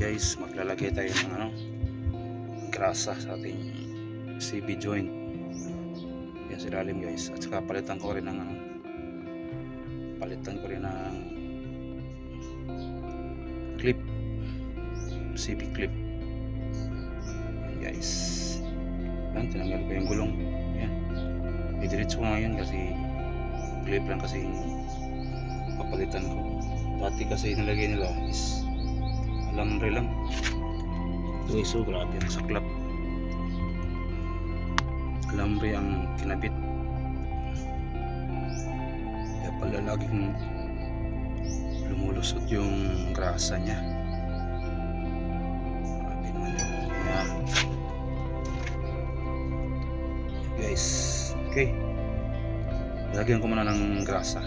guys maglalagay tayo ng ano grasa sa ating CB joint. Yan sa guys. At saka palitan ko rin ng ano palitan ko rin ng clip. CB clip. Yan guys. Yan tinanggal ko yung gulong. Yan. Idiretso ko ngayon kasi clip lang kasi papalitan ko. Dati kasi nilagay nila is alambre lang. Ito ay so grabe ang saklap. Alambre ang kinabit. Kaya pala laging lumulusot yung grasa niya. Grabe naman yun kaya guys okay. Lagyan ko muna ng grasa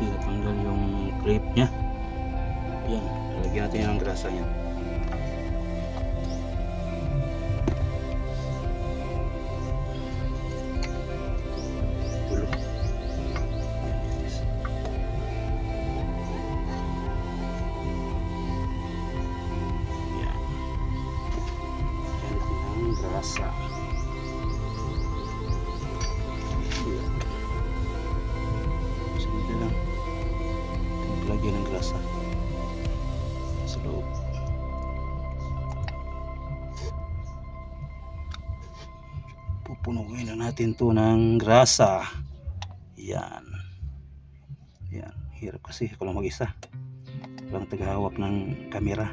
kasi natanggal yung crepe niya. Yan lagyan natin ng grasa niya Lagyan ng grasa. Sa loob. Pupunuin na natin to ng grasa. Yan. Yan. Hirap kasi ako lang mag-isa. Walang tagahawak ng kamera.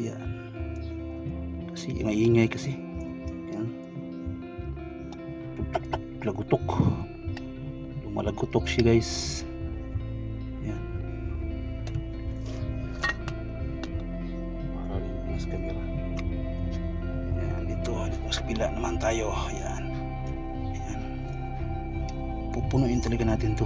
Yan. Kasi maingay kasi. Yan. Lagutok. Lumalagutok siya guys. Yan. Para rin mas kamera. Yan. Dito. Sa kabila naman tayo. Yan. Yan. Pupunuin talaga natin to.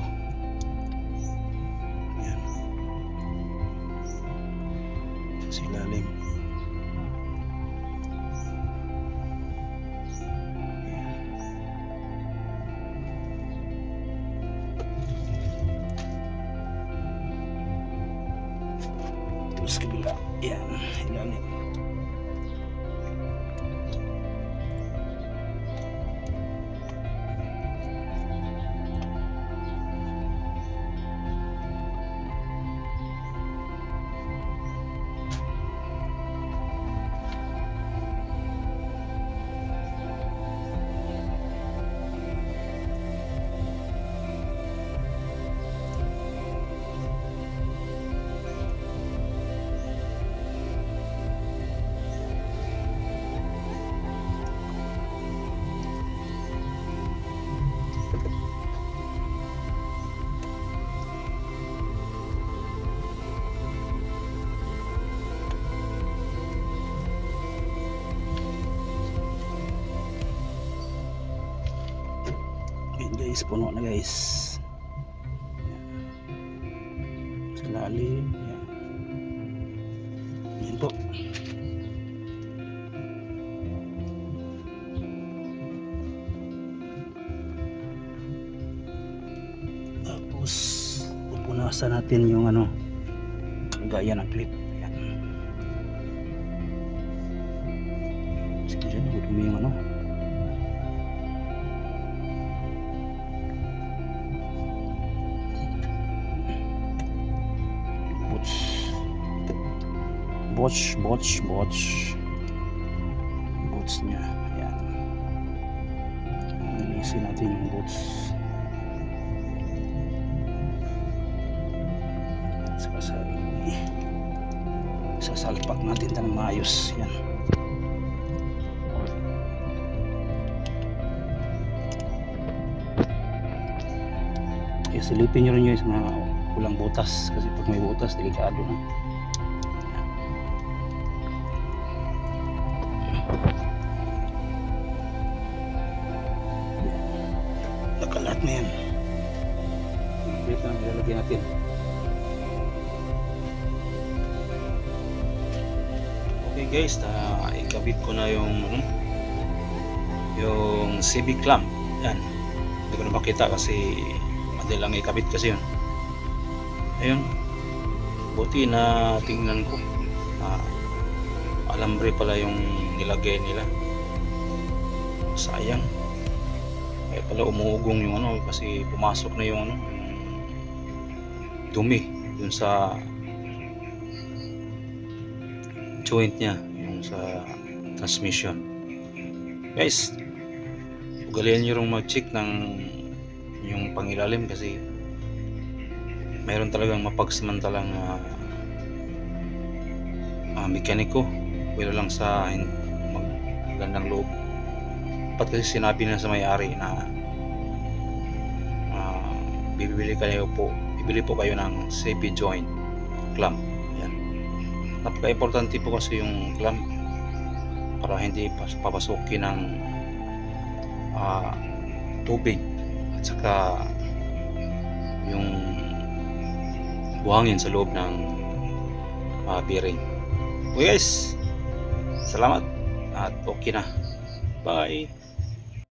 别，别！Guys, puno na guys. Yan. Sa lalim. Yan. Yan po. Tapos, pupunasan natin yung ano, gaya ng clip. Yan. Sige dyan, hudumi yung ano. Butch, butch, butch. Butch niya. Ayan. Nilisin natin yung butch. At saka sa sasalpak natin ito ng maayos. Yan. Silipin nyo rin yung mga walang butas kasi pag may butas delikado na nakalat na yan wait lang ilalagay natin Okay guys, na ikabit ko na yung ano, yung CB clamp. Yan. Hindi ko na makita kasi madali lang ikabit kasi yun. Ayun. Buti na tingnan ko. Na alambre pala yung nilagay nila. Sayang. Kaya pala umuugong yung ano kasi pumasok na yung ano dumi dun sa joint niya yung sa transmission guys ugalian nyo rin mag-check ng yung pangilalim kasi mayroon talagang mapagsamantalang uh, uh, mekaniko wala lang sa magandang loob. Dapat kasi sinabi na sa may-ari na uh, bibili kayo po bibili po kayo ng CP joint clamp yan. Napaka-importante po kasi yung clamp para hindi pas- papasukin ng ah, tubig at saka yung buhangin sa loob ng ah, bearing. Okay guys, salamat at okay na. Bye!